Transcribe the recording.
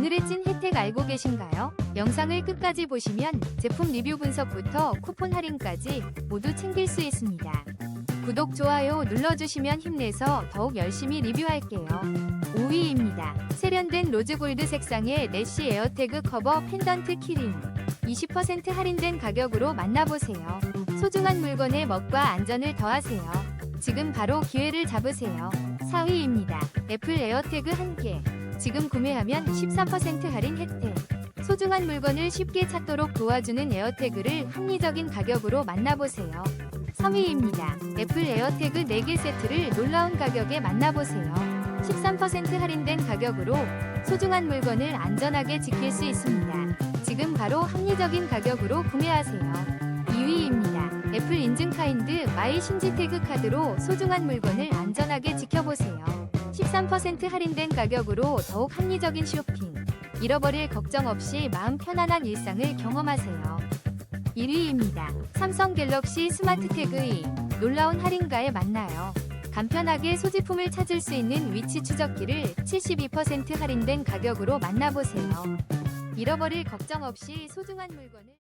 오늘의 찐 혜택 알고 계신가요? 영상을 끝까지 보시면 제품 리뷰 분석부터 쿠폰 할인까지 모두 챙길 수 있습니다. 구독, 좋아요 눌러주시면 힘내서 더욱 열심히 리뷰할게요. 5위입니다. 세련된 로즈골드 색상의 내시 에어태그 커버 펜던트 키링. 20% 할인된 가격으로 만나보세요. 소중한 물건의 멋과 안전을 더하세요. 지금 바로 기회를 잡으세요. 4위입니다. 애플 에어태그 1개. 지금 구매하면 13% 할인 혜택. 소중한 물건을 쉽게 찾도록 도와주는 에어태그를 합리적인 가격으로 만나보세요. 3위입니다. 애플 에어태그 4개 세트를 놀라운 가격에 만나보세요. 13% 할인된 가격으로 소중한 물건을 안전하게 지킬 수 있습니다. 지금 바로 합리적인 가격으로 구매하세요. 2위입니다. 애플 인증 카인드 마이 신지 태그 카드로 소중한 물건을 안전하게 지켜보세요. 13% 할인된 가격으로 더욱 합리적인 쇼핑. 잃어버릴 걱정 없이 마음 편안한 일상을 경험하세요. 1위입니다. 삼성 갤럭시 스마트 태그의 놀라운 할인가에 만나요. 간편하게 소지품을 찾을 수 있는 위치 추적기를 72% 할인된 가격으로 만나보세요. 잃어버릴 걱정 없이 소중한 물건을